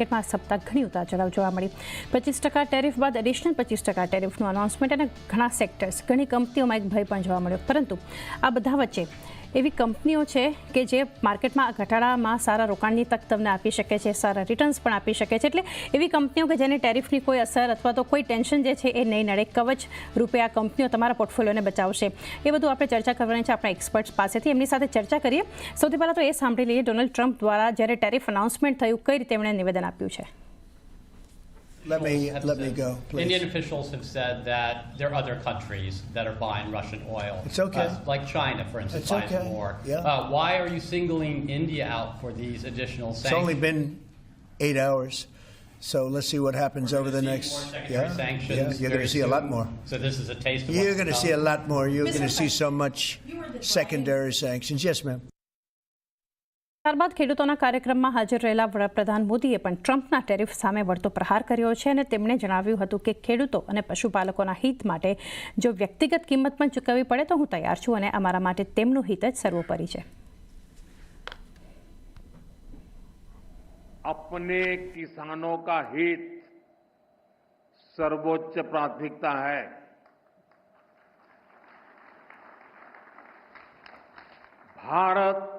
માર્કેટમાં સપ્તાહ ઘણી ઉતાર ચઢાવ જોવા મળી. પચીસ ટકા ટેરિફ બાદ એડિશનલ પચીસ ટકા ટેરિફનું અનાઉન્સમેન્ટ અને ઘણા સેક્ટર્સ ઘણી કંપનીઓમાં એક ભય પણ જોવા મળ્યો. પરંતુ આ બધા વચ્ચે એવી કંપનીઓ છે કે જે માર્કેટમાં ઘટાડામાં સારા રોકાણની તક તમને આપી શકે છે, સારા રિટર્ન્સ પણ આપી શકે છે. એટલે એવી કંપનીઓ કે જેને ટેરિફની કોઈ અસર અથવા તો કોઈ ટેન્શન જે છે એ નહીં નડે, કવચ રૂપે આ કંપનીઓ તમારા પોર્ટફોલિયોને બચાવશે. એ બધું આપણે ચર્ચા કરવાની છે આપણા એક્સપર્ટ્સ પાસેથી. એમની સાથે ચર્ચા કરીએ. સૌથી પહેલાં તો એ સાંભળી લઈએ, ડોનાલ્ડ ટ્રમ્પ દ્વારા જ્યારે ટેરિફ અનાઉન્સમેન્ટ થયું, કઈ રીતે એમણે નિવેદન આપ્યું છે? Let me, have let me said- go, Indian please. officials have said that there are other countries that are buying Russian oil. It's okay. Uh, like China, for instance, It's buys okay. more. Yeah. Uh, why are you singling India out for these additional sanctions? It's only sanctions? been eight hours, so let's see what happens over the next. more secondary Yeah, sanctions yeah, you're very gonna see a lot soon. more. So this is a taste of You're gonna see a come. lot more. You're gonna see so much You were the secondary sanctions. Yes, ma'am. ત્યારબાદ ખેડૂતોના કાર્યક્રમમાં હાજર રહેલા વડાપ્રધાન મોદીએ પણ ટ્રમ્પના tariff સામે વળતો પ્રહાર કર્યો છે અને તેમણે જણાવ્યું હતું કે ખેડૂતો અને પશુપાલકોના હિત માટે જો વ્યક્તિગત કિંમત પણ ચૂકવવી પડે તો હું તૈયાર છું અને અમારા માટે તેમનું હિત જ સર્વોપરી છે अपने किसानों का हित सर्वोच्च प्राथमिकता है भारत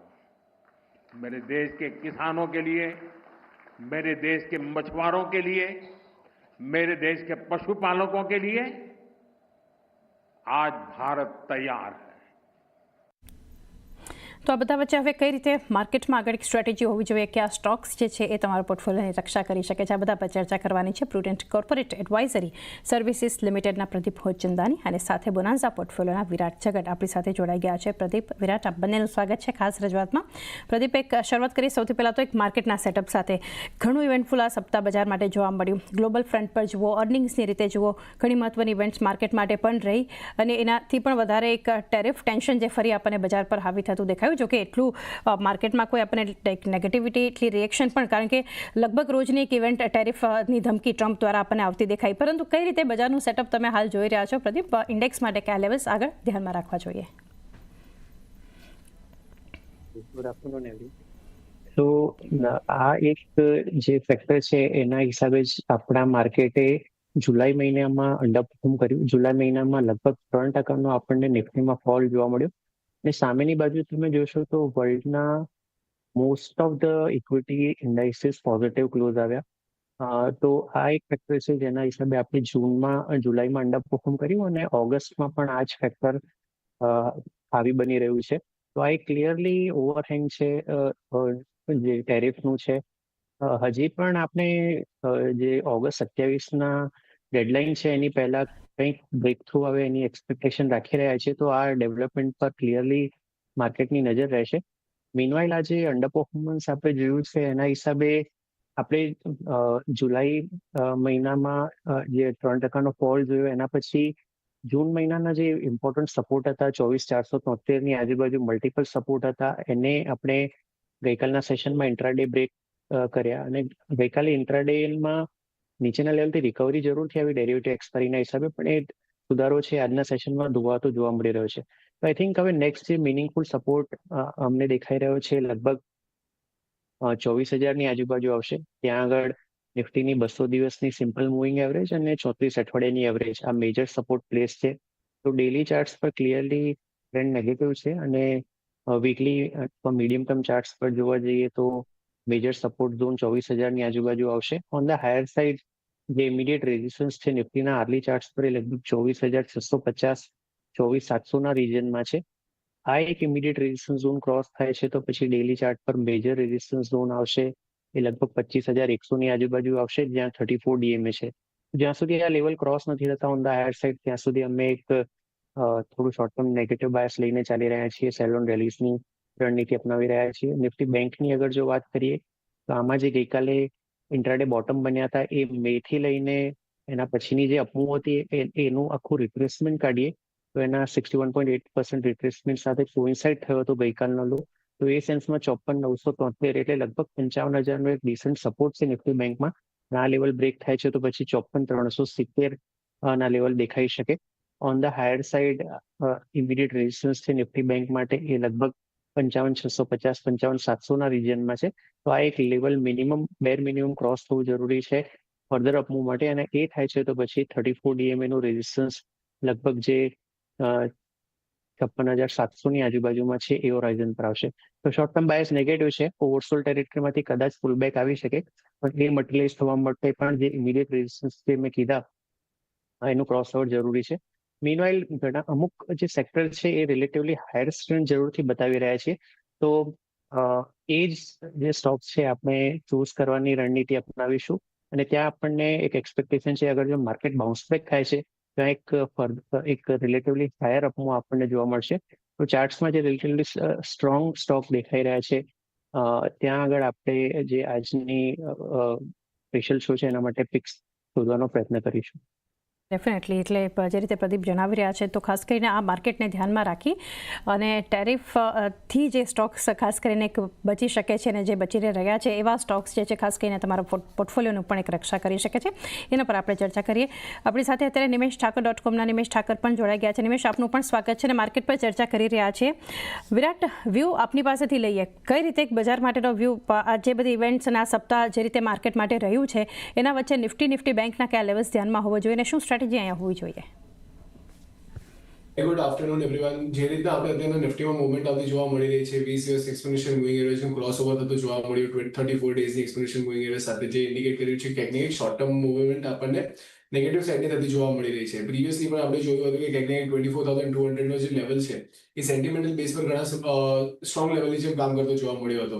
मेरे देश के किसानों के लिए, मेरे देश के मछुआरों के लिए, मेरे देश के पशुपालकों के लिए आज भारत तैयार है। તો આ બધા વચ્ચે હવે કઈ રીતે માર્કેટમાં આગળ એક સ્ટ્રેટેજી હોવી જોઈએ, કે આ સ્ટોક્સ જે છે એ તમારા પોર્ટફોલિયોની રક્ષા કરી શકે છે, આ બધા પર ચર્ચા કરવાની છે પ્રુડન્ટ કોર્પોરેટ એડવાઇઝરી સર્વિસીસ લિમિટેડના પ્રદીપ હોચંદાની અને સાથે બોનાન્ઝા પોર્ટફોલિયોના વિરાટ જગત આપણી સાથે જોડાઈ ગયા છે. પ્રદીપ, વિરાટ, આપ બંનેનું સ્વાગત છે ખાસ રજૂઆતમાં. પ્રદીપ, એક શરૂઆત કરી સૌથી પહેલાં તો એક માર્કેટના સેટઅપ સાથે ઘણું ઇવેન્ટફુલ આ સપ્તાહ બજાર માટે જોવા મળ્યું. ગ્લોબલ ફ્રન્ટ પર જુઓ, અર્નિંગ્સની રીતે જુઓ, ઘણી મહત્વની ઇવેન્ટ્સ માર્કેટ માટે પણ રહી અને એનાથી પણ વધારે એક ટેરિફ ટેન્શન જે ફરી આપણને બજાર પર હાવી થતું દેખાયું. જો કે એટલું માર્કેટમાં કોઈ આપણને નેગેટિવિટી એટલી રિએક્શન પણ કારણ કે લગભગ રોજની એક ઇવેન્ટ ટેરિફની ધમકી ટ્રમ્પ દ્વારા આપણને આવતી દેખાઈ. પરંતુ કઈ રીતે બજારનું સેટઅપ તમે હાલ જોઈ રહ્યા છો? પ્રદીપ ઇન્ડેક્સ માટે કયા લેવલ્સ આગળ ધ્યાનમાં રાખવા જોઈએ? ગુડ આફ્ટરનૂન એવરી તો આ એક જે ફેક્ટર છે એના હિસાબે જ આપણા માર્કેટે જુલાઈ મહિનામાં અંડર પરફોર્મ કર્યું. જુલાઈ મહિનામાં લગભગ ત્રણ ટકાનો આપણને નિફ્ટીમાં ફોલ જોવા મળ્યો. અને સામેની બાજુ તમે જોશો તો વર્લ્ડના most of the equity indices positive close આવ્યા. તો આ એક ફેક્ટર છે જેના હિસાબે આપણે જૂનમાં જુલાઈમાં અંડર પરફોર્મ કર્યું અને ઓગસ્ટમાં પણ આ જ ફેક્ટર આવી બની રહ્યું છે. તો આ એક ક્લિયરલી ઓવરહેંગ છે જે ટેરિફનું છે. હજી પણ આપણે જે ઓગસ્ટ સત્યાવીસના ડેડલાઇન છે એની પહેલા કંઈક બ્રેક થ્રુ આવે એની એક્સપેક્ટેશન રાખી રહ્યા છે, તો આ ડેવલપમેન્ટ પર ક્લિયરલી માર્કેટની નજર રહેશે. મીનવાઇલ આજે અંડર પરફોર્મન્સ આપણે જોયું છે, એના હિસાબે આપણે જુલાઈ મહિનામાં જે ત્રણ ટકાનો ફોલ જોયો, એના પછી જૂન મહિનાના જે ઇમ્પોર્ટન્ટ સપોર્ટ હતા, ચોવીસ ચારસો તોતેરની આજુબાજુ મલ્ટિપલ સપોર્ટ હતા, એને આપણે ગઈકાલના સેશનમાં ઇન્ટ્રાડે બ્રેક કર્યા. અને ગઈકાલે ઇન્ટ્રાડેમાં નીચેના લેવલથી રિકવરી જરૂરથી આવી ડેરિવેટિવ એક્સપાયરીના હિસાબે, પણ એ સુધારો છે આજના સેશનમાં ધોવાતો જોવા મળી રહ્યો છે. તો આઈ થિંક હવે નેક્સ્ટ જે મિનિંગફુલ સપોર્ટ અમને દેખાઈ રહ્યો છે લગભગ ચોવીસ હજારની આજુબાજુ આવશે. ત્યાં આગળ નિફ્ટીની બસો દિવસની સિમ્પલ મૂવિંગ એવરેજ અને ચોત્રીસ અઠવાડિયાની એવરેજ આ મેજર સપોર્ટ પ્લેસ છે. તો ડેલી ચાર્ટ્સ પર ક્લિયરલી ટ્રેન્ડ નેગેટિવ છે અને વીકલી અથવા મીડિયમ ટર્મ ચાર્ટ્સ પર જોવા જઈએ તો મેજર સપોર્ટ ઝોન ચોવીસ હજારની આજુબાજુ આવશે. ઓન ધ હાયર સાઇડ જે ઇમિડિયેટ રેઝિસ્ટન્સ છે, નિફ્ટીના આર્લી ચાર્ટ્સ પર એ લગભગ ચોવીસ હજાર છસો પચાસ, ચોવીસ સાતસોના રિજનમાં છે. આ એક ઇમિડિયેટ રેઝિસ્ટન્સ ઝોન ક્રોસ થાય છે, તો પછી ડેલી ચાર્ટ પર મેજર રેઝિસ્ટન્સ ઝોન આવશે. એ લગભગ પચીસ હજાર એકસોની આજુબાજુ આવશે, જ્યાં થર્ટી ફોર ડીએમએ છે. જ્યાં સુધી આ લેવલ ક્રોસ નથી થતા ઓન ધ હાયર સાઇડ ત્યાં સુધી અમે એક થોડું શોર્ટ ટર્મ નેગેટિવ બાયસ લઈને ચાલી રહ્યા છીએ સેલોન રેલીઝની રણનીતિ અપનાવી રહ્યા છીએ. નિફ્ટી બેંકની અગર જો વાત કરીએ, તો આમાં જે ગઈકાલે ઇન્ટ્રાડે બોટમ બન્યા હતા એ મે થી લઈને એના પછીની જે અપમૂવ હતી એનું આખું રિપ્લેસમેન્ટ કાઢીએ, તો એના sixty one point eight percent replacement સાથે કોઇન્સાઇડ થયો હતો ગઈકાલનો લો તો એ સેન્સમાં ચોપન નવસો તોતેર એટલે લગભગ પંચાવન હજારનો એક ડિસન્ટ સપોર્ટ છે નિફ્ટી બેંકમાં આ લેવલ બ્રેક થાય છે તો પછી ચોપન ત્રણસો સિત્તેર ના લેવલ દેખાઈ શકે. On the higher side immediate resistance છે નિફ્ટી બેંક માટે એ લગભગ પંચાવન, છસો પચાસ, પંચાવન સાતસો ના રિજનમાં છે. તો આ એક level minimum bare minimum cross થવું જરૂરી છે. ફર્ધર અપમૂવ માટે અને એ થાય છે તો પછી થર્ટી ફોર ડીએમએ નું રેઝિસ્ટન્સ લગભગ જે છપ્પન હજાર સાતસો ની આજુબાજુમાં છે એ હોરાઇઝન પર આવશે. તો શોર્ટ ટર્મ બાયસ નેગેટિવ છે ઓવરસોલ ટેરિટરીમાંથી કદાચ ફૂલ બેક આવી શકે. પણ એ મટીરિયલાઇઝ થવા માટે પણ જે ઇમિડિયેટ રેઝિસ્ટન્સ જે મેં કીધા, એનું ક્રોસ ઓવર જરૂરી છે. મીનવાઇલ ઘણા અમુક જે સેક્ટર છે એ રિલેટિવલી હાયર સ્ટ્રેન્થ જરૂરથી બતાવી રહ્યા છે. તો એ જ જે સ્ટોક્સ છે આપણે ચૂઝ કરવાની રણનીતિ અપનાવીશું. અને ત્યાં આપણને એક એક્સપેક્ટેશન છે, અગર જો માર્કેટ બાઉન્સ બેક થાય છે ત્યાં એક એક રિલેટિવલી હાયર અપમો આપણને જોવા મળશે. તો ચાર્ટ્સમાં જે રિલેટિવલી સ્ટ્રોંગ સ્ટોક દેખાઈ રહ્યા છે ત્યાં આગળ આપણે જે આજની સ્પેશિયલ શો છે એના માટે પિક્સ શોધવાનો પ્રયત્ન કરીશું. ડેફિનેટલી એટલે જે રીતે પ્રદીપ જણાવી રહ્યા છે, તો ખાસ કરીને આ માર્કેટને ધ્યાનમાં રાખી અને ટેરિફથી જે સ્ટોક્સ ખાસ કરીને એક બચી શકે છે અને જે બચી રહ્યા છે, એવા સ્ટોક્સ જે છે, ખાસ કરીને તમારા પોર્ટ- પોર્ટફોલિયોનું પણ એક રક્ષા કરી શકે છે. એના પર આપણે ચર્ચા કરીએ. આપણી સાથે અત્યારે નિમેશ ઠાકર ડોટ કોમના નિમેશ ઠાકર પણ જોડાઈ ગયા છે. નિમેશ, આપનું પણ સ્વાગત છે અને માર્કેટ પર ચર્ચા કરી રહ્યા છે. વિરાટ, વ્યૂ આપની પાસેથી લઈએ. કઈ રીતે બજાર માટેનો વ્યૂ આ જે બધી ઇવેન્ટ્સ અને આ સપ્તાહ જે રીતે માર્કેટ માટે રહ્યું છે, એના વચ્ચે નિફ્ટી નિફ્ટી બેંકના કયા લેવલ્સ ધ્યાનમાં હોવો જોઈએ અને શું સ્ટ્રેટેજી અહીંયા હોવી જોઈએ. ગુડ આફ્ટરનૂન એવરીવન જે રીતના આપણે અત્યારના નિફ્ટીમાં મૂવમેન્ટ આવતી જોવા મળી રહી છે, વીસ દિવસ explanation moving average cross over થતો જોવા મળ્યું. થર્ટી ફોર ડેઝની એક્સપ્લેનેશન મૂવિંગ એવરેજ સાથે જે ઇન્ડિકેટ કર્યું છે કે ને શોર્ટ ટર્મ મુવમેન્ટ આપણને નેગેટિવ સાઇડની થતી જોવા મળી રહી છે. પ્રીવિયસલી પણ આપણે જોયું હતું કે ક્યાંક ટ્વેન્ટી ફોર થાઉઝન્ડ ટુ હંડ્રેડનો જે લેવલ છે, એ સેન્ટિમેન્ટલ બેઝ પર ઘણા સ્ટ્રોંગ લેવલની જેમ કામ કરતો જોવા મળ્યો હતો.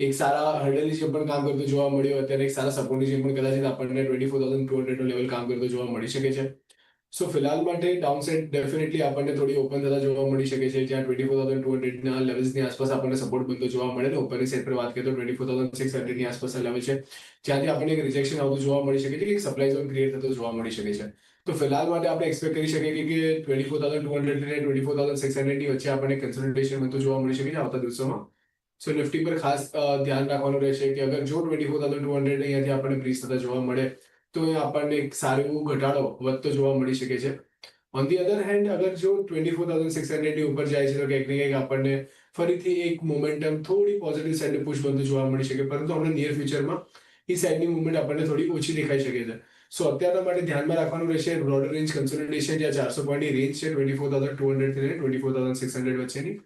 એક સારા હર્ડલની જેમ પણ કામ કરતો જોવા મળ્યો અત્યારે એક સારા સપોર્ટની જેમ પણ કદાચ આપણને ટ્વેન્ટી ફોર થાઉઝન્ડ ટુ હંડ્રેડનો લેવલ કામ કરતો જોવા મળી શકે છે. સો ફિલહાલ માટે ડાઉનસાઇડ ડેફિનેટલી આપણને થોડી ઓપન થતા જોવા મળી શકે છે. જ્યાં ટ્વેન્ટી ફોર થાઉઝન્ડ ટુ હંડ્રેડના લેવલ્સની આસપાસ આપણને સપોર્ટ બનતો જોવા મળે ને ઉપરની સાઈડ પર વાત કરીએ તો ટ્વેન્ટી ફોર થાઉઝન્ડ સિક્સ હંડ્રેડની આસપાસ લેવલ છે. જ્યાંથી આપણને એક રિજેક્શન આવતું જોવા મળી શકે છે એક સપ્લાય ઝોન ક્રિએટ થતો જોવા મળી શકે છે. તો ફિલહાલ માટે આપણે એક્સપેક્ટ કરી શકીએ કે twenty four thousand two hundred અને ટ્વેન્ટી ફોર થાઉઝન્ડ સિક્સ હંડ્રેડની વચ્ચે આપણને કન્સલ્ટેશન બનતું જોવા મળી શકે છે આવતા દિવસોમાં. સો નિફ્ટી પર ખાસ ધ્યાન રાખવાનું રહેશે કે અગર જો twenty four thousand two hundred અહીંયાથી આપણને બ્રીજ થતા જોવા મળે, તો એ આપણને એક સારો એવો ઘટાડો વધતો જોવા મળી શકે છે. ઓન ધી અધર હેન્ડ અગર જો ટ્વેન્ટી ફોર થાઉઝન્ડ સિક્સ હંડ્રેડની ઉપર જાય છે, તો કંઈક ને કંઈક આપણને ફરીથી એક મોમેન્ટમ થોડી પોઝિટિવ સાઈડે પુશ બનતું જોવા મળી શકે. પરંતુ આપણે નિયર ફ્યુચરમાં એ સાઈડની મુવમેન્ટ આપણને થોડી ઓછી દેખાઈ શકે છે. સો અત્યારના માટે ધ્યાનમાં રાખવાનું રહેશે બ્રોડર રેન્જ કન્સોલિડેશન જ્યાં ચારસો પોઈન્ટની રેન્જ છે twenty four thousand two હંડ્રેડથી twenty four thousand six hundred વચ્ચેની.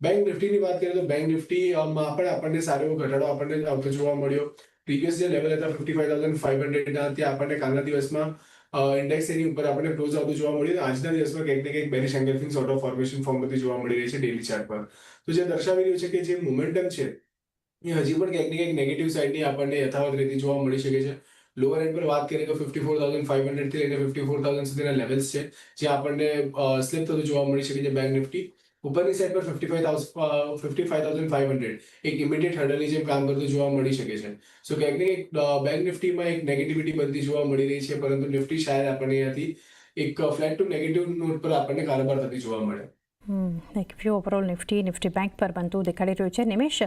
બેંક નિફ્ટીની વાત કરીએ તો બેંક નિફ્ટીમાં પણ આપણને સારો એવો ઘટાડો આપણને આવતો જોવા મળ્યો. પ્રીવિયસ જે લેવલ હતા ફિફ્ટી ફાઈવ થાઉઝન્ડ ફાઈવ હંડ્રેડના ત્યાં આપણને કાલના દિવસમાં ઇન્ડેક્સ એની ઉપર આપણને ક્લોઝ આવતું જોવા મળ્યું. આજના દિવસમાં કંઈક ને કંઈક bearish engulfing sort of formation form બધી જોવા મળી રહી છે ડેલી ચાર્ટ પર. તો જે દર્શાવી રહ્યું છે કે જે મોમેન્ટમ છે, એ હજી પણ કંઈક ને કંઈક નેગેટિવ સાઇડની આપણને યથાવત રીતે જોવા મળી શકે છે. લોઅર એન્ડ પર વાત કરીએ તો ફિફ્ટી ફોર થાઉઝન્ડ ફાઈવ હંડ્રેડથી લઈને ફિફ્ટી ફોર થાઉઝન્ડ સુધીના લેવલ્સ છે, જે આપણને સ્લિપ થતું જોવા મળી શકે છે બેંક નિફ્ટી ઉપરની સાઈડ પર fifty five thousand fifty five thousand five hundred એક ઇમિડિયેટ હર્ડલની જેમ કામ કરતું જોવા મળી શકે છે. સો ક્યાંક ને એક બેંક નિફ્ટીમાં એક નેગેટિવિટી બનતી જોવા મળી રહી છે, પરંતુ નિફ્ટી શાયદ આપણને અહીંયાથી એક ફ્લેટ ટુ નેગેટિવ નોટ પર આપણને કારોબાર થતી જોવા મળે. એક view overall Nifty Nifty bank પર બનતું દેખાડી રહ્યું છે. નિમેશ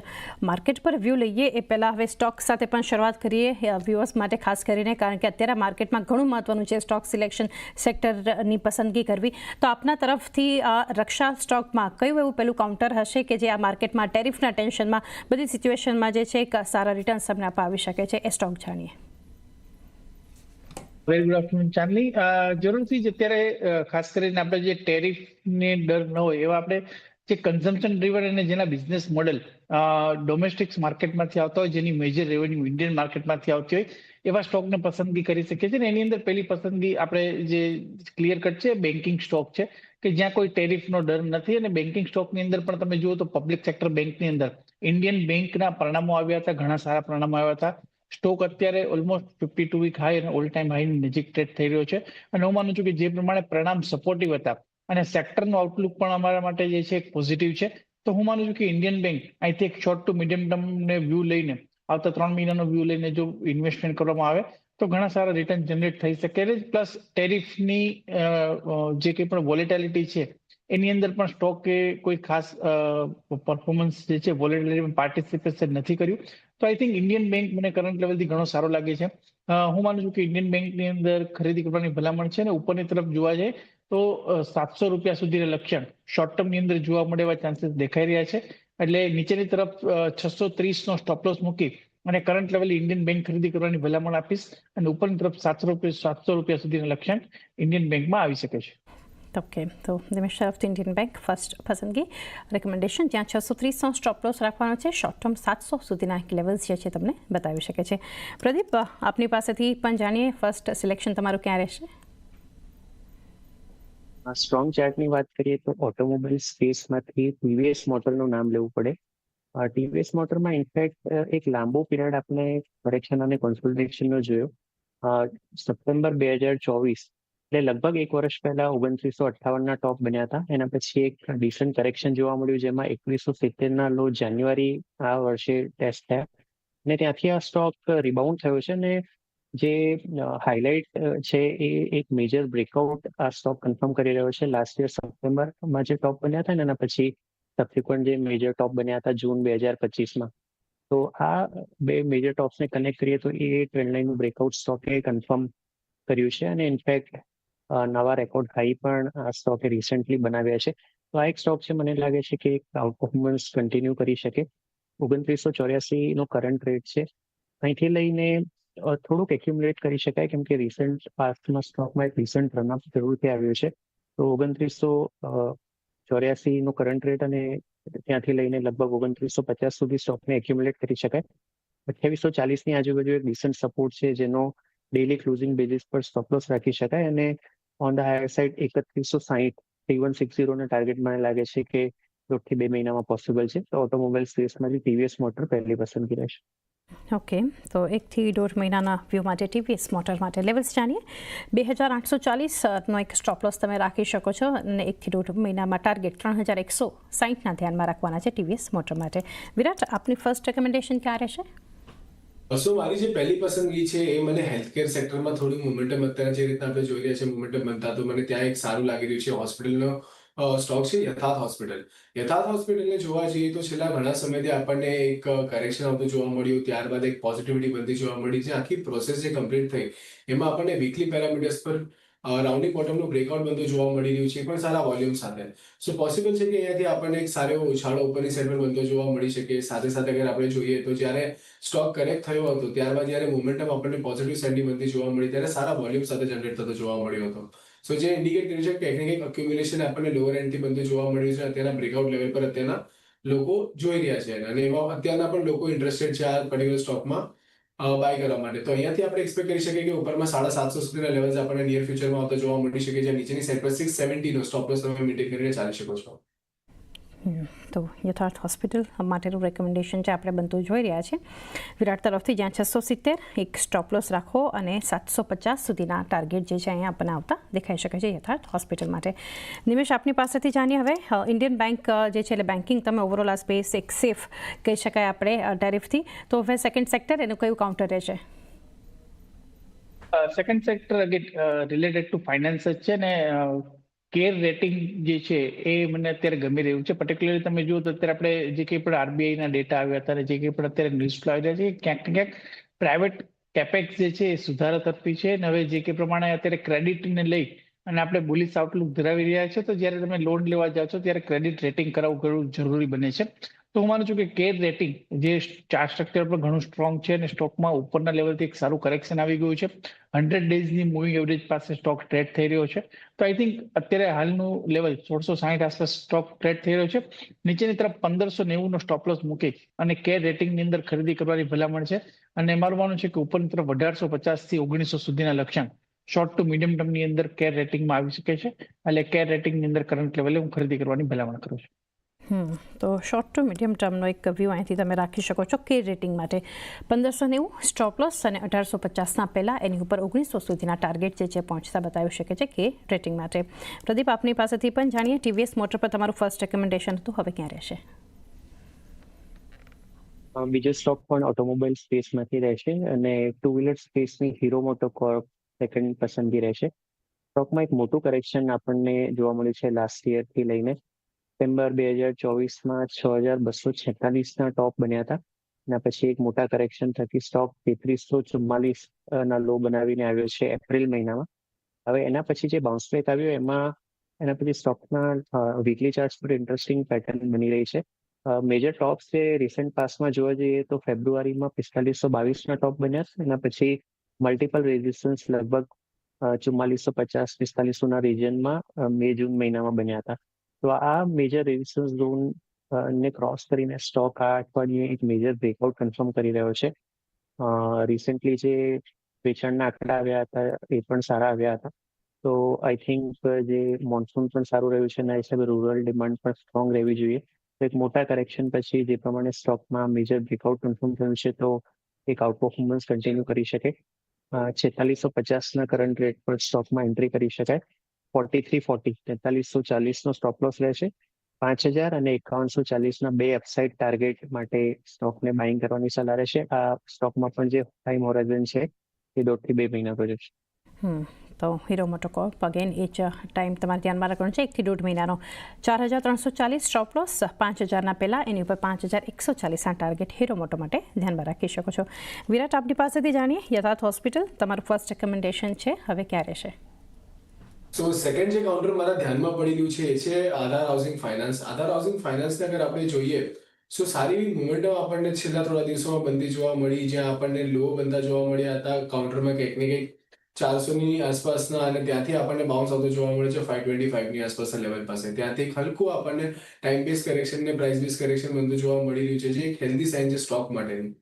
માર્કેટ પર વ્યૂ લઈએ એ પહેલાં હવે સ્ટોક સાથે પણ શરૂઆત કરીએ વ્યૂઅર્સ માટે ખાસ કરીને, કારણ કે અત્યારે માર્કેટમાં ઘણું મહત્વનું છે સ્ટોક સિલેક્શન સેક્ટરની પસંદગી કરવી. તો આપના તરફથી રક્ષા સ્ટોકમાં કયું એવું પેલું કાઉન્ટર હશે કે જે આ માર્કેટમાં ટેરિફના ટેન્શનમાં બધી સિચ્યુએશનમાં જે છે સારા રિટર્ન્સ તમને અપાવી શકે છે, એ સ્ટોક જાણીએ. વેરી ગુડ આફ્ટરનૂન ચાંદની જરૂરથી જ અત્યારે ખાસ કરીને આપણે જે ટેરિફ ને ડર ન હોય, એવા આપણે જે કન્ઝમ્પશન ડ્રીવર અને જેના બિઝનેસ મોડેલ ડોમેસ્ટિક માર્કેટમાંથી આવતા હોય, જેની મેજર રેવન્યુ ઇન્ડિયન માર્કેટમાંથી આવતી હોય, એવા સ્ટોકને પસંદગી કરી શકીએ છીએ. ને એની અંદર પહેલી પસંદગી આપણે જે ક્લિયર કટ છે બેન્કિંગ સ્ટોક છે, કે જ્યાં કોઈ ટેરિફનો ડર નથી. અને બેન્કિંગ સ્ટોકની અંદર પણ તમે જુઓ તો પબ્લિક સેક્ટર બેંકની અંદર ઇન્ડિયન બેંકના પરિણામો આવ્યા હતા, ઘણા સારા પરિણામો આવ્યા હતા. સ્ટોક અત્યારે almost fifty two week high અને ઓલ ટાઈમ હાઈની નજીક ટ્રેડ થઈ રહ્યો છે. અને હું માનું છું કે જે પ્રમાણે પરિણામ સપોર્ટિવ હતા અને સેક્ટરનું આઉટલુક પણ અમારા માટે જે છે પોઝિટિવ છે. તો હું માનું છું કે ઇન્ડિયન બેંક અહીંથી એક શોર્ટ ટુ મીડિયમ ટર્મને વ્યૂ લઈને, આવતા ત્રણ મહિનાનો વ્યૂ લઈને જો ઇન્વેસ્ટમેન્ટ કરવામાં આવે, તો ઘણા સારા રિટર્ન જનરેટ થઈ શકે પ્લસ ટેરિફની જે કંઈ પણ વોલેટાલિટી છે, એની અંદર પણ સ્ટોકે કોઈ ખાસ પરફોર્મન્સ જે છે વોલેટિલિટીમાં પાર્ટિસિપેશન નથી કર્યું. તો આઈ થિંક ઇન્ડિયન બેંક મને કરંટ લેવલથી ઘણો સારો લાગે છે. હું માનું છું કે ઇન્ડિયન બેંકની અંદર ખરીદી કરવાની ભલામણ છે અને ઉપરની તરફ જોવા જાય તો સાતસો રૂપિયા સુધીના લક્ષણ શોર્ટ ટર્મની અંદર જોવા મળે એવા ચાન્સીસ દેખાઈ રહ્યા છે. એટલે નીચેની તરફ છસો ત્રીસનો સ્ટોપલોસ મૂકી અને કરંટ લેવલ ઇન્ડિયન બેંક ખરીદી કરવાની ભલામણ આપીશ અને ઉપરની તરફ સાતસો રૂપિયા સાતસો રૂપિયા સુધીના લક્ષણ ઇન્ડિયન બેંકમાં આવી શકે છે. ઓકે તો દિમેશ તરફથી ઇન્ડિયન બેંક ફર્સ્ટ પસંદગી રેકમેન્ડેશન જ્યાં છસો ત્રીસનો સ્ટોપ લોસ રાખવાનો છે શોર્ટ ટર્મ સાતસો સુધીના લેવલ્સ જે છે તમને બતાવી શકે છે. પ્રદીપ, આપની પાસેથી પણ જાણીએ ફર્સ્ટ સિલેક્શન તમારું ક્યાં રહેશે? સ્ટ્રોંગ ચાર્ટની વાત કરીએ તો ઓટોમોબાઈલ સ્પેસમાંથી ટીવીએસ મોટરનું નામ લેવું પડે. ટીવીએસ મોટરમાં ઇનફેક્ટ એક લાંબો પીરિયડ આપણે કરેક્શન અને કોન્સોલિડેશનનો જોયો. સપ્ટેમ્બર બે હજાર ચોવીસ એટલે લગભગ એક વર્ષ પહેલા ઓગણત્રીસો અઠ્ઠાવનના ટોપ બન્યા હતા. એના પછી એક ડિસન્ટ કરેક્શન જોવા મળ્યું, જેમાં એકવીસો સિત્તેરના લો જાન્યુઆરી આ વર્ષે ટેસ્ટ થયા. અને ત્યાંથી આ સ્ટોક રિબાઉન્ડ થયો છે અને જે હાઇલાઇટ છે એ એક મેજર બ્રેકઆઉટ આ સ્ટોક કન્ફર્મ કરી રહ્યો છે. લાસ્ટ યર સપ્ટેમ્બરમાં જે ટોપ બન્યા હતા ને એના પછી સબસિક્વન્ટ જે મેજર ટોપ બન્યા હતા જૂન બે હજાર પચીસમાં. તો આ બે મેજર ટોપ્સને કનેક્ટ કરીએ તો એ ટ્રેન્ડ લાઇનનું બ્રેકઆઉટ સ્ટોકે કન્ફર્મ કર્યું છે. અને ઇનફેક્ટ નવા રેકોર્ડ હાઈ પણ આ સ્ટોકે રિસેન્ટલી બનાવ્યા છે. તો આ એક સ્ટોક છે, મને લાગે છે કે એક આઉટ કન્ટિન્યુ કરી શકે. ઓગણત્રીસો ચોર્યાસી નો કરંટ રેટ છે. અહીંથી લઈને થોડુંક એક્યુમ્યુલેટ કરી શકાય, કેમ કે રિસન્ટ પાસ્ટમાં સ્ટોકમાં એક રિસન્ટ રનઅપ જરૂરથી આવ્યો છે. તો ઓગણત્રીસો ચોર્યાસી નો કરંટ રેટ અને ત્યાંથી લઈને લગભગ ઓગણત્રીસો પચાસ સુધી સ્ટોકને એક્યુમ્યુલેટ કરી શકાય. અઠ્યાવીસો ચાલીસની આજુબાજુ એક ડિસન્ટ સપોર્ટ છે, જેનો ડેલી ક્લોઝિંગ બેઝિસ પર સ્ટોપલોસ રાખી શકાય અને ઓન ધ હાયર સાઇડ એકત્રીસો સાહીઠ થ્રી વન સિક્સ ઝીરોના ટાર્ગેટ મને લાગે છે કે દોઢથી બે મહિનામાં પોસિબલ છે. તો ઓટોમોબાઈલ સ્પેસમાંથી ટીવીએસ મોટર પહેલી પસંદગી રહેશે. ઓકે તો એકથી દોઢ મહિનાના વ્યૂ માટે ટીવીએસ મોટર માટે લેવલ્સ જાણીએ. બે હજાર આઠસો ચાલીસનો એક સ્ટોપલોસ તમે રાખી શકો છો અને એકથી દોઢ મહિનામાં ટાર્ગેટ ત્રણ હજાર એકસો સાહીઠના ધ્યાનમાં રાખવાના છે ટીવીએસ મોટર માટે. વિરાટ, આપની ફર્સ્ટ રેકમેન્ડેશન ક્યાં રહેશે? સો મારી જે પહેલી પસંદગી છે એ મને હેલ્થકેર સેક્ટરમાં થોડું મોમેન્ટમ અત્યારે જે રીતના આપણે જોઈ રહ્યા છે મોમેન્ટમ બનતા તો મને ત્યાં એક સારું લાગી રહ્યું છે. હોસ્પિટલનો સ્ટોક છે યથાર્થ હોસ્પિટલ યથાર્થ હોસ્પિટલને જોવા જઈએ તો છેલ્લા ઘણા સમયથી આપણને એક કરેક્શન આવતું જોવા મળ્યું, ત્યારબાદ એક પોઝિટિવિટી બનતી જોવા મળી, જે આખી પ્રોસેસ જે કમ્પ્લીટ થઈ, એમાં આપણને વીકલી પેરામીટર્સ પર રાઉન્ડિંગ બોટમનું બ્રેકઆઉટ બનતું જોવા મળી રહ્યું છે પણ સારા વોલ્યુમ સાથે. સો પોસિબલ છે કે અહીંયાથી આપણને એક સારો ઉછાળો ઉપરની સાઈડ બનતો જોવા મળી શકે. સાથે સાથે અગર આપણે જોઈએ તો જ્યારે સ્ટોક કરેક્ટ થયો હતો, ત્યારબાદ જ્યારે મોમેન્ટમ આપણને પોઝિટિવ સાઈડની બનતી જોવા મળી, ત્યારે સારા વોલ્યુમ સાથે જનરેટ થતો જોવા મળ્યો હતો. સો જે ઇન્ડિકેટ કર્યું છે કે કંઈક ને આપણને લોઅર એન્ડથી બનતું જોવા મળ્યું છે, અત્યારના બ્રેકઆઉટ લેવલ પર અત્યારના લોકો જોઈ રહ્યા છે. અને એમાં અત્યારના પણ લોકો ઇન્ટરેસ્ટેડ છે આ પર્ટિક્યુલર સ્ટોકમાં બાય કરવા માટે. તો અહીંયાથી આપણે એક્સપેક્ટ કરી શકીએ કે ઉપરમાં સાડા સાતસો સુધીના લેવલ્સ આપણને નિયર ફ્યુચરમાં આવતા જોવા મળી શકે છે. નીચેની સાઈડ પર સિક્સ સેવન્ટીનો સ્ટોપ લોસ તમે મેન્ટેન કરીને ચાલી શકો છો. તો યથાર્થ હોસ્પિટલ માટેનું રેકમેન્ડેશન છે આપણે બનતું જોઈ રહ્યા છે. વિરાટ તરફથી જ્યાં છસો સિત્તેર, એક સ્ટોપલોસ રાખો અને સાતસો પચાસ સુધીના ટાર્ગેટ જે છે અહીંયા આપણને આવતા દેખાઈ શકે છે યથાર્થ હોસ્પિટલ માટે. નિમેશ, આપની પાસેથી જાણીએ હવે ઇન્ડિયન બેંક જે છે એટલે બેન્કિંગ તમે ઓવરઓલ આ સ્પેસ એક સેફ કહી શકાય આપણે ટેરિફથી તો હવે સેકન્ડ સેક્ટર એનું કયું કાઉન્ટર રહેશે? Second sector related to finance છે ને કેર રેટિંગ જે છે એ મને અત્યારે ગમી રહ્યું છે. પર્ટિક્યુલરલી તમે જુઓ તો અત્યારે આપણે જે કંઈ પણ આરબીઆઈ ના ડેટા આવ્યા હતા જે કંઈ પણ અત્યારે ન્યૂઝ ફ્લો આવી રહ્યા છે, ક્યાંક ને ક્યાંક પ્રાઇવેટ કેપેક્સ જે છે એ સુધારા તરફી છે અને હવે જે કે પ્રમાણે અત્યારે ક્રેડિટને લઈ અને આપણે બુલિશ આઉટલુક ધરાવી રહ્યા છે, તો જ્યારે તમે લોન લેવા જાઓ છો ત્યારે ક્રેડિટ રેટિંગ કરાવવું ઘણું જરૂરી બને છે. તો હું માનું છું કે કેર રેટિંગ જે ચાર્ટ સ્ટ્રક્ચર પર ઘણું સ્ટ્રોંગ છે અને સ્ટોકમાં ઉપરના લેવલથી એક સારું કરેક્શન આવી ગયું છે. હંડ્રેડ ડેઝની મૂવિંગ એવરેજ પાસે સ્ટોક ટ્રેડ થઈ રહ્યો છે. તો આઈ થિંક અત્યારે હાલનું લેવલ સોળસો સાહીઠ આસપાસ સ્ટોક ટ્રેડ થઈ રહ્યો છે. નીચેની તરફ પંદરસો નેવું નો સ્ટોપ મૂકી અને કેર રેટિંગની અંદર ખરીદી કરવાની ભલામણ છે. અને મારું માનવું છે કે ઉપરની તરફ અઢારસો પચાસથી ઓગણીસો સુધીના લક્ષણ શોર્ટ ટુ મીડિયમ ટર્મની અંદર કેર રેટિંગમાં આવી શકે છે. એટલે કેર રેટિંગની અંદર કરંટ લેવલે હું ખરીદી કરવાની ભલામણ કરું છું. તો શોર્ટ ટુ મીડિયમ ટર્મનો એક વ્યૂ અહીંથી તમે રાખી શકો છો કે રેટિંગ માટે. પંદરસો નેવું સ્ટોપ લોસ અને અઢારસો પચાસના પહેલાં એની ઉપર ઓગણીસો સુધીના ટાર્ગેટ જે છે પહોંચતા બતાવી શકે છે કે રેટિંગ માટે. પ્રદીપ, આપની પાસેથી પણ જાણીએ ટીવીએસ મોટર પર તમારું ફર્સ્ટ રેકમેન્ડેશન હતું, હવે ક્યાં રહેશે? બીજો સ્ટોક પણ ઓટોમોબાઈલ સ્પેસમાંથી રહેશે અને ટુ વ્હીલર સ્પેસની હીરો મોટોકોર્પ સેકન્ડ પસંદગી રહેશે. સ્ટોકમાં એક મોટું કરેક્શન આપણને જોવા મળ્યું છે લાસ્ટ યરથી લઈને. સપ્ટેમ્બર બે હજાર ચોવીસમાં છ હજાર બસો છેતાલીસના ટોપ બન્યા હતા. અને પછી એક મોટા કરેક્શન થકી સ્ટોક તેત્રીસો ચુમ્માલીસ ના લો બનાવીને આવ્યો છે એપ્રિલ મહિનામાં. હવે એના પછી જે બાઉન્સ બેક આવ્યો એમાં, એના પછી સ્ટોકના વીકલી ચાર્ટ્સ પર ઇન્ટરેસ્ટિંગ પેટર્ન બની રહી છે. મેજર ટોપ્સ જે રિસેન્ટ પાસમાં જોવા જઈએ તો ફેબ્રુઆરીમાં પિસ્તાલીસો બાવીસના ટોપ બન્યા છે. એના પછી મલ્ટિપલ રેઝિસ્ટન્સ લગભગ ચુમ્માલીસો પચાસ, પિસ્તાલીસોના રિજનમાં મે, જૂન મહિનામાં બન્યા હતા. તો આ મેજર રેઝિસ્ટન્સ ઝોન ને ક્રોસ કરીને સ્ટોક આ અઠવાડિયે એક મેજર બ્રેકઆઉટ કન્ફર્મ કરી રહ્યો છે. રિસેન્ટલી જે વેચાણના આંકડા આવ્યા હતા, એ પણ સારા આવ્યા હતા. તો આઈ થિંક જે મોન્સૂન પણ સારું રહ્યું છે, એના હિસાબે રૂરલ ડિમાન્ડ પણ સ્ટ્રોંગ રહેવી જોઈએ. તો એક મોટા કરેક્શન પછી જે પ્રમાણે સ્ટોકમાં મેજર બ્રેકઆઉટ કન્ફર્મ થયું છે, તો એક આઉટ પરફોર્મન્સ કન્ટિન્યુ કરી શકે. છેતાલીસો પચાસના કરંટ રેટ પર સ્ટોકમાં એન્ટ્રી કરી શકાય. ફોર્ટી થ્રી ફોર્ટી તેતાલીસો ચાલીસનો સ્ટોપ લોસ રહેશે. પાંચ હજાર અને એકાવનસો ચાલીસના બે અપસાઇડ ટાર્ગેટ માટે સ્ટોકને બાઇંગ કરવાની સલાહ રહેશે. આ સ્ટોકમાં પણ જે ટાઈમ હોરાઇઝન છે, એ દોઢથી બે મહિના પર છે હમ, તો હીરો મોટોકોર્પ અગેન એ જ ટાઈમ તમારે ધ્યાનમાં રાખવાનો છે. એકથી દોઢ મહિનાનો. ચાર હજાર ત્રણસો ચાલીસ સ્ટોપ લોસ પાંચ હજારના પહેલાં એની ઉપર પાંચ હજાર એકસો ચાલીસના ટાર્ગેટ હીરો મોટો માટે ધ્યાનમાં રાખી શકો છો. વિરાટ આપની પાસેથી જાણીએ. યથાર્થ હોસ્પિટલ તમારું ફર્સ્ટ રેકમેન્ડેશન છે. હવે ક્યારે રહેશે? સો સેકન્ડ જે કાઉન્ટર મારા ધ્યાનમાં પડી ગયું છે એ છે Aadhar housing finance Aadhar housing ફાઇનાન્સને અગર આપણે જોઈએ સો સારી એવી મુવમેન્ટો આપણને છેલ્લા થોડા દિવસોમાં બનતી જોવા મળી, જ્યાં આપણને લો બનતા જોવા મળ્યા હતા કાઉન્ટરમાં કંઈક ને કંઈક ચારસોની આસપાસના અને ત્યાંથી આપણને બાઉન્સ આવતો જોવા મળે છે ફાઈવ ટ્વેન્ટી ફાઈવની આસપાસના લેવલ પાસે. ત્યાંથી હલકું આપણને ટાઈમ બેઝ કરેક્શન ને પ્રાઇસ બેઝ કરેક્શન બનતું જોવા મળી રહ્યું છે, જે એક હેલ્ધી સાઇન છે સ્ટોક માટેની.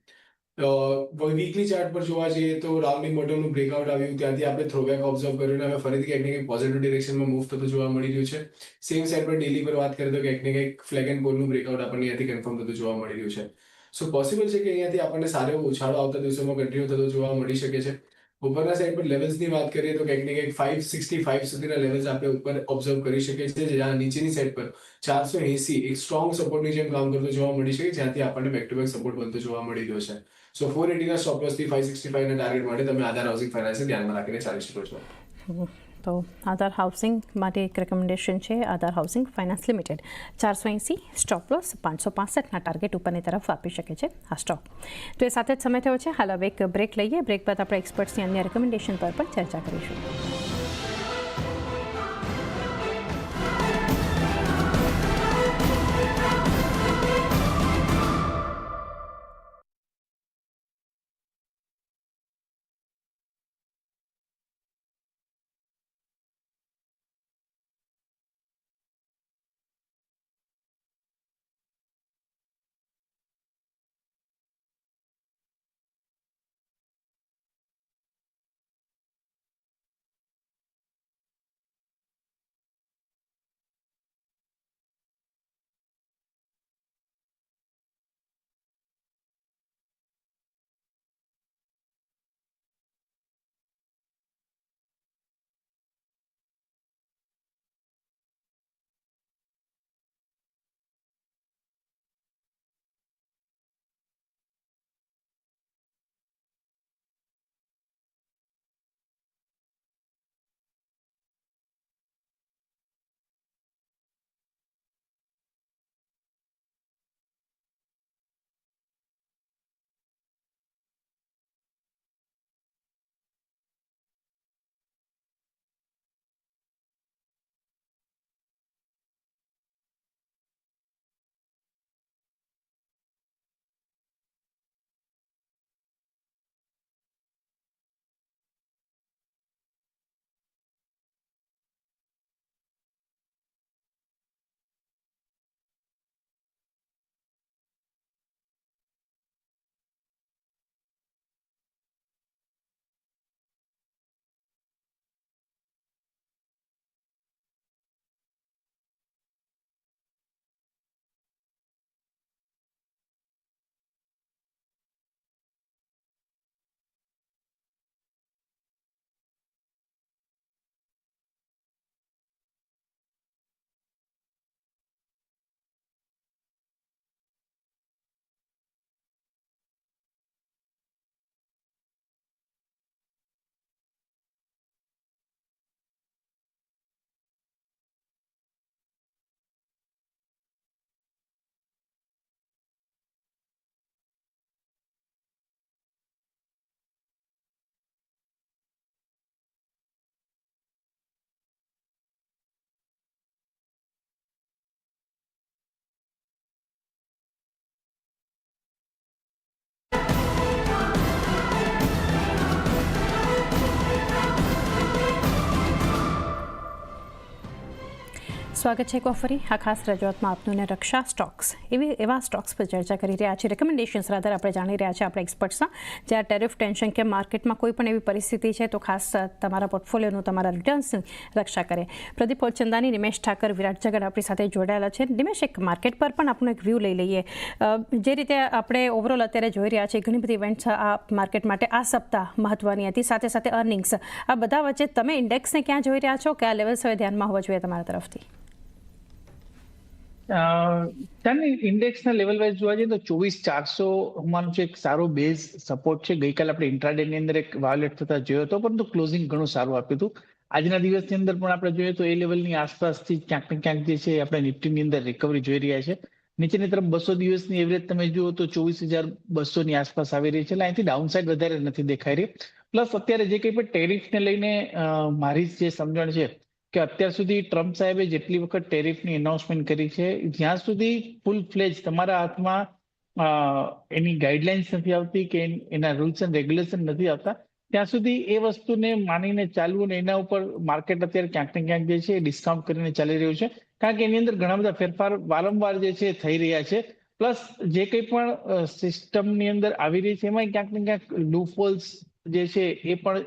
વીકલી ચાર્ટ પર જોવા જઈએ તો રાઉન્ડિંગ બોટમનું બ્રેકઆઉટ આવ્યું, ત્યાંથી આપણે થ્રોબેક ઓબ્ઝર્વ કર્યું અને હવે ફરીથી કંઈક ને કંઈક પોઝિટિવ ડિરેક્શનમાં મૂવ થતું જોવા મળી રહ્યું છે. સેમ સાઈડ પર ડેલી પર વાત કરીએ તો કંઈક ને કંઈક ફ્લેગ એન્ડ પોલનું બ્રેકઆઉટ આપણને અહીંયાથી કન્ફર્મ થતું જોવા મળી રહ્યું છે. સો પોસિબલ છે કે અહીંયાથી આપણને સારો ઉછાળો આવતા દિવસોમાં કન્ટિન્યુ થતો જોવા મળી શકે છે. ઉપરના સાઈડ પર લેવલ્સની વાત કરીએ તો કંઈક ને કંઈક ફાઈવ સિક્સટી ફાઈવ સુધીના લેવલ્સ આપણે ઉપર ઓબ્ઝર્વ કરી શકીએ છીએ જ્યાં નીચેની સાઈડ પર ચારસો એસી એક સ્ટ્રોંગ સપોર્ટની જેમ કામ કરતો જોવા મળી શકે, જ્યાંથી આપણને બેક ટુ બેક સપોર્ટ બનતો જોવા મળી રહ્યો છે. સો ફોર એટીના સ્ટોપ લોસથી ફાઈવ સિક્સટી ફાઈવના ટાર્ગેટ માટે તમે આધાર હાઉસિંગ ફાઇનાન્સને ધ્યાનમાં રાખીને ચાલી શકો છો તો આધાર હાઉસિંગ માટે એક રેકમેન્ડેશન છે આધાર હાઉસિંગ ફાઇનાન્સ લિમિટેડ ચારસો એંસી સ્ટોપ લોસ પાંચસો પાસઠના ટાર્ગેટ ઉપરની તરફ આપી શકે છે આ સ્ટોક તો એ સાથે જ સમય થયો છે હાલ હવે એક બ્રેક લઈએ બ્રેક બાદ આપણે એક્સપર્ટ્સની અન્ય રેકમેન્ડેશન પર પણ ચર્ચા કરીશું સ્વાગત છે કોફરી આ ખાસ રજૂઆતમાં આપનું ને રક્ષા સ્ટોક્સ. એવી એવા સ્ટોક્સ પર ચર્ચા કરી રહ્યા છે. રેકમેન્ડેશન્સ રાધર આપણે જાણી રહ્યા છીએ આપણા એક્સપર્ટ્સના જ્યાં ટેરિફ ટેન્શન કે માર્કેટમાં કોઈ પણ એવી પરિસ્થિતિ છે તો ખાસ તમારા પોર્ટફોલિયોનું તમારા રિટર્ન્સની રક્ષા કરે. પ્રદીપ ચંદાની નિમેશ ઠાકર, વિરાટ જગડ આપણી સાથે જોડાયેલા છે. નિમેશ, એક માર્કેટ પર પણ આપણું એક વ્યૂ લઈ લઈએ. જે રીતે આપણે ઓવરઓલ અત્યારે જોઈ રહ્યા છીએ, ઘણી બધી ઇવેન્ટ્સ આ માર્કેટ માટે આ સપ્તાહ મહત્વની હતી. સાથે સાથે અર્નિંગ્સ આ બધા વચ્ચે તમે ઇન્ડેક્સને ક્યાં જોઈ રહ્યા છો? કયા લેવલ્સ હવે ધ્યાનમાં હોવા જોઈએ તમારા તરફથી? ચાલની ઇન્ડેક્સના લેવલ વાઇઝ જોવા જઈએ તો ચોવીસ ચારસો હું માનું છું એક સારો બેઝ સપોર્ટ છે. ગઈકાલે આપણે ઇન્ટ્રાડેની અંદર એક વાયોલેટ થતા જોયો હતો, પરંતુ ક્લોઝિંગ ઘણું સારું આપ્યું હતું. આજના દિવસની અંદર પણ આપણે જોઈએ તો એ લેવલની આસપાસથી ક્યાંક ને ક્યાંક જે છે આપણે નિફ્ટીની અંદર રિકવરી જોઈ રહ્યા છે. નીચેની તરફ બસો દિવસની એવરેજ તમે જુઓ તો ચોવીસ હજાર બસો ની આસપાસ આવી રહી છે, એટલે અહીંથી ડાઉનસાઇડ વધારે નથી દેખાઈ રહી. પ્લસ અત્યારે જે કંઈ પણ ટેરિફને લઈને મારી જે સમજણ છે કે અત્યાર સુધી ટ્રમ્પ સાહેબે જેટલી વખત ટેરિફની એનાઉન્સમેન્ટ કરી છે, જ્યાં સુધી ફૂલ ફ્લેજ તમારા હાથમાં એની ગાઈડલાઇન્સ નથી આવતી કે એના રૂલ્સ એન્ડ રેગ્યુલેશન નથી આવતા, ત્યાં સુધી એ વસ્તુને માનીને ચાલવું ને એના ઉપર માર્કેટ અત્યારે ક્યાંક ને ક્યાંક જે છે એ ડિસ્કાઉન્ટ કરીને ચાલી રહ્યું છે. કારણ કે એની અંદર ઘણા બધા ફેરફાર વારંવાર જે છે થઈ રહ્યા છે. પ્લસ જે કંઈ પણ સિસ્ટમની અંદર આવી રહી છે એમાં ક્યાંક ને ક્યાંક લૂફોલ્સ જે છે એ પણ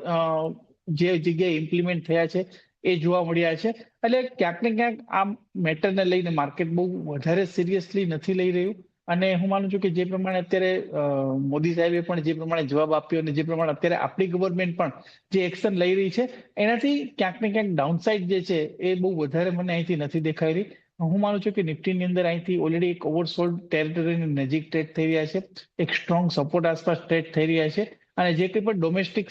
જે જગ્યાએ ઇમ્પ્લિમેન્ટ થયા છે. એ જોવા મળ્યા છે. એટલે ક્યાંક ને ક્યાંક આ મેટરને લઈને માર્કેટ બહુ વધારે સિરિયસલી નથી લઈ રહ્યું. અને હું માનું છું કે જે પ્રમાણે અત્યારે મોદી સાહેબે પણ જે પ્રમાણે જવાબ આપ્યો અને જે પ્રમાણે અત્યારે આપણી ગવર્મેન્ટ પણ જે એક્શન લઈ રહી છે, એનાથી ક્યાંક ને ક્યાંક ડાઉનસાઇડ જે છે એ બહુ વધારે મને અહીંથી નથી દેખાઈ રહી. હું માનું છું કે નિફ્ટીની અંદર અહીંથી ઓલરેડી એક ઓવરસોલ્ડ ટેરિટરીની નજીક ટ્રેડ થઈ રહ્યા છે. એક સ્ટ્રોંગ સપોર્ટ આસપાસ ટ્રેડ થઈ રહ્યા છે. અને જે કંઈ પણ ડોમેસ્ટિક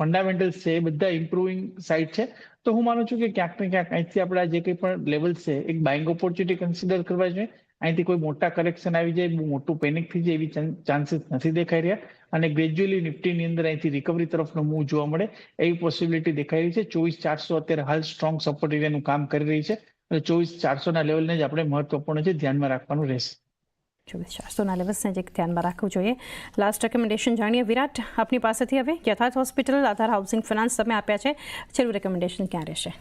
ફંડામેન્ટલ્સ છે, એ બધા ઇમ્પ્રુવિંગ સાઇડ છે. તો હું માનું છું કે ક્યાંક ને ક્યાંક અહીંથી આપણે જે કંઈ પણ લેવલ છે, એક બાઇંગ ઓપોર્ચ્યુનિટી કન્સિડર કરવા જોઈએ. અહીંથી કોઈ મોટા કરેક્શન આવી જાય, બહુ મોટું પેનિક થઈ જાય, એવી ચાન્સીસ નથી દેખાઈ રહ્યા. અને ગ્રેજ્યુઅલી નિફ્ટીની અંદર અહીંથી રિકવરી તરફનો મૂવ જોવા મળે, એવી પોસિબિલિટી દેખાઈ રહી છે. ચોવીસ ચારસો અત્યારે હાલ સ્ટ્રોંગ સપોર્ટ એરિયાનું કામ કરી રહી છે. અને ચોવીસ ચારસોના લેવલને જ આપણે મહત્વપૂર્ણ છે, ધ્યાનમાં રાખવાનું રહેશે. ચોવીસ ચારસોના લેવલ્સને જે ધ્યાનમાં રાખવું જોઈએ. લાસ્ટ રેકમેન્ડેશન જાણીએ. વિરાટ, આપની પાસેથી હવે યથાર્થ હોસ્પિટલ આધાર હાઉસિંગ ફિનાન્સ તમે આપ્યા છે. છેલ્લું રેકમેન્ડેશન ક્યાં રહેશે?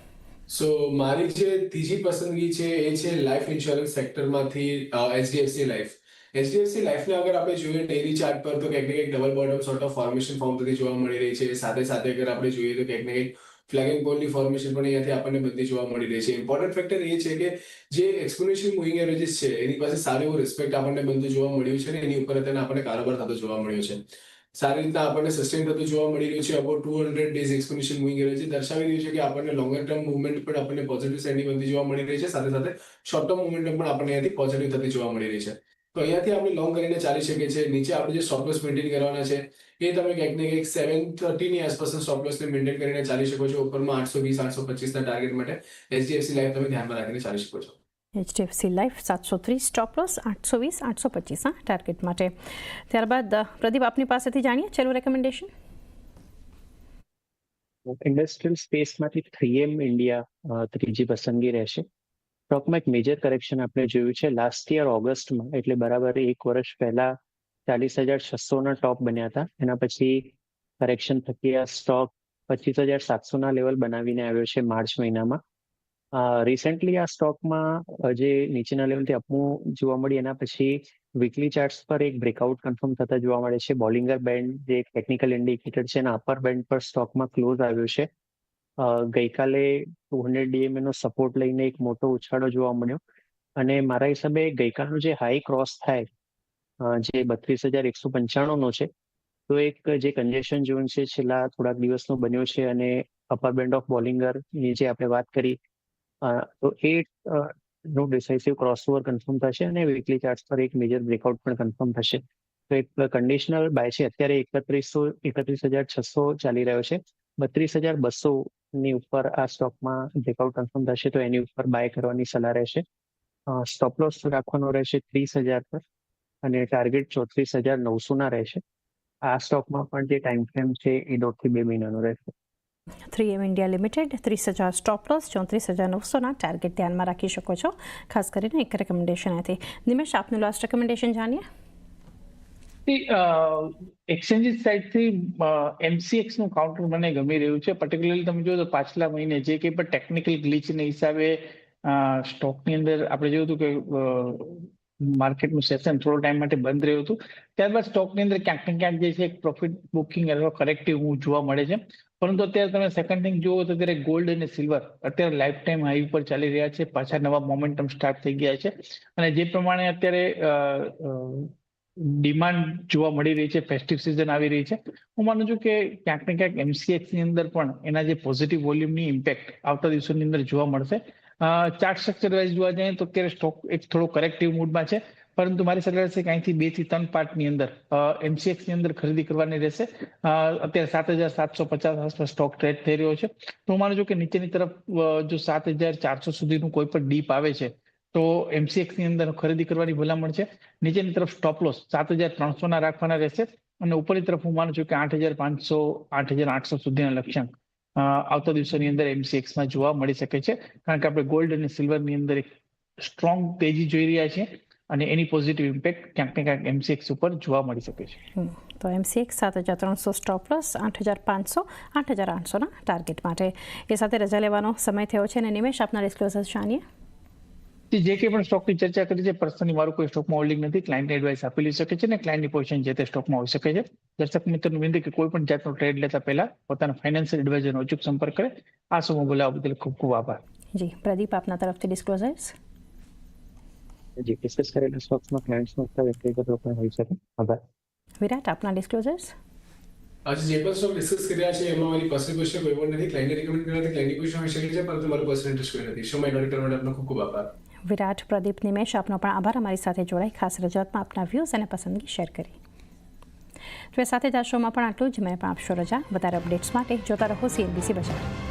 સો મારી જે ત્રીજી પસંદગી છે, એ છે લાઈફ ઇન્સ્યોરન્સ સેક્ટરમાંથી એચડીએફસી લાઈફ એચડીએફસી લાઈફને અગર આપણે જોઈએ ડેરી ચાર્ટ પર, તો કંઈક ને કંઈક double bottom sort of formation form થતી જોવા મળી રહી છે. સાથે સાથે અગર આપણે જોઈએ તો કંઈક ને ક્યાંક ફ્લેગિંગ પોલની ફોર્મેશન પણ અહીંયાથી આપણને બધી જોવા મળી રહી છે ઇમ્પોર્ટન્ટ ફેક્ટર એ છે કે જે એક્સપોનેન્શિયલ મૂવિંગ એવરેજીસ છે એની પાસે સારું એવું રિસ્પેક્ટ આપણને બધું જોવા મળ્યું છે ને એની ઉપર અત્યારે આપણને કારોબાર થતો જોવા મળ્યો છે સારી રીતના આપણને સસ્ટેન થતું જોવા મળી રહ્યું છે about two hundred days exponential moving average દર્શાવી રહ્યું છે કે આપણને લોંગર ટર્મ મુવમેન્ટ પણ આપણને પોઝિટિવ સાઇડની બનતી જોવા મળી રહી છે સાથે સાથે શોર્ટ ટર્મ મુવમેન્ટ પણ આપણને અહીંયાથી પોઝિટિવ થતી જોવા મળી રહી છે તો અહીંયાથી આપણે લોંગ કરીને ચાલી શકીએ છીએ. નીચે આપણે જે સ્ટોપ લોસ મેન્ટેન કરવાના છે એ તમે કંઈક ને કંઈક સેવન થર્ટીની આસપાસ સ્ટોપ લોસને મેન્ટેન કરીને ચાલી શકો છો. ઉપરમાં આઠસો વીસ આઠસો પચીસના ટાર્ગેટ માટે એચડીએફસી લાઈફ તમે ધ્યાનમાં રાખીને ચાલી શકો છો. એચડીએફસી લાઈફ સાતસો ત્રીસ સ્ટોપ લોસ આઠસો વીસ આઠસો પચીસના ટાર્ગેટ માટે. ત્યારબાદ પ્રદીપ આપની પાસેથી જાણીએ છેલ્લું રેકમેન્ડેશન ઇન્ડસ્ટ્રીયલ સ્પેસમાંથી થ્રી એમ ઇન્ડિયા ત્રીજી પસંદગી રહેશે. સ્ટોકમાં એક મેજર કરેક્શન આપણે જોયું છે. લાસ્ટ યર ઓગસ્ટમાં, એટલે બરાબર એક વર્ષ પહેલા ચાલીસ હજાર છસોના ટોપ બન્યા હતા. એના પછી કરેક્શન થકી આ સ્ટોક પચીસ હજાર સાતસોના લેવલ બનાવીને આવ્યો છે માર્ચ મહિનામાં. રિસેન્ટલી આ સ્ટોકમાં જે નીચેના લેવલથી અપવું જોવા મળી, એના પછી વીકલી ચાર્ટ્સ પર એક બ્રેકઆઉટ કન્ફર્મ થતા જોવા મળે છે. બોલિંગર બેન્ડ જે ટેકનિકલ ઇન્ડિકેટર છે, એના અપર બેન્ડ પર સ્ટોકમાં ક્લોઝ આવ્યો છે. ગઈકાલે ટુ હંડ્રેડ ડીએમએ નો સપોર્ટ લઈને એક મોટો ઉછાળો જોવા મળ્યો. અને મારા હિસાબે ગઈકાલનો જે હાઈ ક્રોસ થાય જે બત્રીસ હજાર એકસો પંચાણુંનો છે, તો એક જે કન્જેશન ઝોન છે છેલ્લા થોડાક દિવસનો બન્યો છે અને અપર બેન્ડ ઓફ બોલિંગરની જે આપણે વાત કરી તો એ નો ડિસાઇસિવ ક્રોસઓવર કન્ફર્મ થશે અને વીકલી ચાર્ટ પર એક મેજર બ્રેકઆઉટ પણ કન્ફર્મ થશે. તો એક કન્ડિશનલ બાય છે. અત્યારે એકત્રીસો, એકત્રીસ હજાર છસો ચાલી રહ્યો છે. બત્રીસ હજાર બસો ની ઉપર આ સ્ટોકમાં બ્રેકઆઉટ કન્ફર્મ થશે તો એની ઉપર બાય કરવાની સલાહ રહેશે. સ્ટોપ લોસ રાખવાનો રહેશે ત્રીસ હજાર પર અને ટાર્ગેટ ચોત્રીસ હજાર નવસો ના રહેશે. આ સ્ટોકમાં પણ જે ટાઈમ ફ્રેમ છે એ દોઢથી બે મહિનાનો રહેશે. થ્રી એમ ઇન્ડિયા લિમિટેડ ત્રીસ હજાર સ્ટોપ લોસ ચોત્રીસ હજાર નવસોના ટાર્ગેટ ધ્યાનમાં રાખી શકો છો. ખાસ કરીને એક રેકમેન્ડેશન હતી નિમેશ, આપનું લાસ્ટ રેકમેન્ડેશન જાણીએ? એક્સચેન્જીસ સાઇડથી એમસીએક્સનું કાઉન્ટર મને ગમી રહ્યું છે. પર્ટિક્યુલરલી તમે જો તો પાછલા મહિને જે કંઈ પણ ટેકનિકલ ગ્લિચને હિસાબે સ્ટોકની અંદર આપણે જોયું હતું કે માર્કેટનું સેશન થોડો ટાઈમ માટે બંધ રહ્યું હતું. ત્યારબાદ સ્ટોકની અંદર ક્યાંક ને ક્યાંક જે છે એક પ્રોફિટ બુકિંગ અથવા કરેક્ટિવ હું જોવા મળે છે. પરંતુ અત્યારે તમે સેકન્ડ થિંગ જુઓ તો અત્યારે ગોલ્ડ અને સિલ્વર અત્યારે લાઈફ ટાઈમ હાઈ ઉપર ચાલી રહ્યા છે. પાછા નવા મોમેન્ટમ સ્ટાર્ટ થઈ ગયા છે. અને જે પ્રમાણે અત્યારે ડિમાન્ડ જોવા મળી રહી છે ફેસ્ટિવ સિઝન આવી રહી છે. હું માનું છું કે ક્યાંક ને ક્યાંક એમસીએક્સની અંદર પણ એના જે પોઝિટિવ વોલ્યુમની ઇમ્પેક્ટ આવતા દિવસોની અંદર જોવા મળશે. ચાર્ટ સ્ટ્રક્ચર વાઇઝ જોવા જઈએ તો અત્યારે સ્ટોક એક થોડો કરેક્ટિવ મૂડમાં છે, પરંતુ મારી સલાહ છે કે અહીંથી બેથી ત્રણ પાર્ટની અંદર એમસીએક્સની અંદર ખરીદી કરવાની રહેશે. અત્યારે સાત હજાર સાતસો પચાસ આસપાસ સ્ટોક ટ્રેડ થઈ રહ્યો છે. તો હું માનું છું કે નીચેની તરફ જો સાત હજાર ચારસો સુધીનું કોઈ પણ ડીપ આવે છે તો એમસીએક્સની અંદર ખરીદી કરવાની ભલામણ છે. નીચેની તરફ સ્ટોપ લોસ સાત હજાર ત્રણસો ના રાખવાના રહેશે. અને ઉપરની તરફ હું માનું છું કે આઠ હજાર પાંચસો, આઠ હજાર આઠસો સુધીના લક્ષ્યાંક આવતા દિવસોની અંદર એમસીએક્સમાં જોવા મળી શકે છે. કારણ કે આપણે ગોલ્ડ અને સિલ્વરની અંદર એક સ્ટ્રોંગ તેજી જોઈ રહ્યા છીએ અને એની પોઝિટિવ ઇમ્પેક્ટ ક્યાંક ને ક્યાંક એમસીએક્સ ઉપર જોવા મળી શકે છે. તો એમસીએક્સ સાત હજાર ત્રણસો સ્ટોપ પ્લસ આઠ હજાર પાંચસો, આઠ હજાર આઠસોના ટાર્ગેટ માટે. એ સાથે રજા લેવાનો સમય થયો છે અને નિમેશ આપના ડિસ્ક્લોઝર જાણીએ. જે કંઈ પણ સ્ટોકની ચર્ચા કરી છે પર્સનલી મારું કોઈ સ્ટોકમાં હોલ્ડિંગ નથી. ક્લાયન્ટને એડવાઇસ આપેલી શકે છે ને ક્લાયન્ટની પોઝિશન જે તે સ્ટોકમાં હોઈ શકે છે. દર્શક મિત્રોનું વિનંતી કે કોઈ પણ જાતનો ટ્રેડ લેતા પહેલા પોતાના ફાઇનાન્શિયલ એડવાઇઝરનો અચૂક સંપર્ક કરે. આ સમૂહ બોલાવવા બદલ ખૂબ ખૂબ આભાર. જી પ્રદીપ આપના તરફથી ડિસ્ક્લોઝર્સ જી ડિસ્કસ કરેલા સ્ટોક્સમાં ક્લાયન્ટ્સનો અથવા વ્યક્તિગત રોકાણ હોઈ શકે. આભાર. વિરાટ આપના ડિસ્ક્લોઝર્સ આજે જે પણ સ્ટોક ડિસ્કસ કર્યા છે એમાં મારી પર્સનલ પોઝિશન કોઈ પણ નથી. ક્લાયન્ટને રિકમેન્ડ કર્યા હતા ક્લાયન્ટની પોઝિશન હોઈ શકે છે પરંતુ મારું પર્સનલ ઇન્ટરેસ્ટ કોઈ નથી. શો માઈ નોટ કરવા આપનો ખૂબ ખૂબ આભાર. વિરાટ, પ્રદીપ, નિમેશ, આપનો પણ આભાર. અમારી સાથે જોડાઈ ખાસ રજૂઆતમાં આપના વ્યૂઝ અને પસંદગી શેર કરી. તો એ સાથે જ આ શોમાં પણ આટલું જ. મેં પણ આપશો રજા. વધારે અપડેટ્સ માટે જોતા રહો સીએનબીસી બજાર.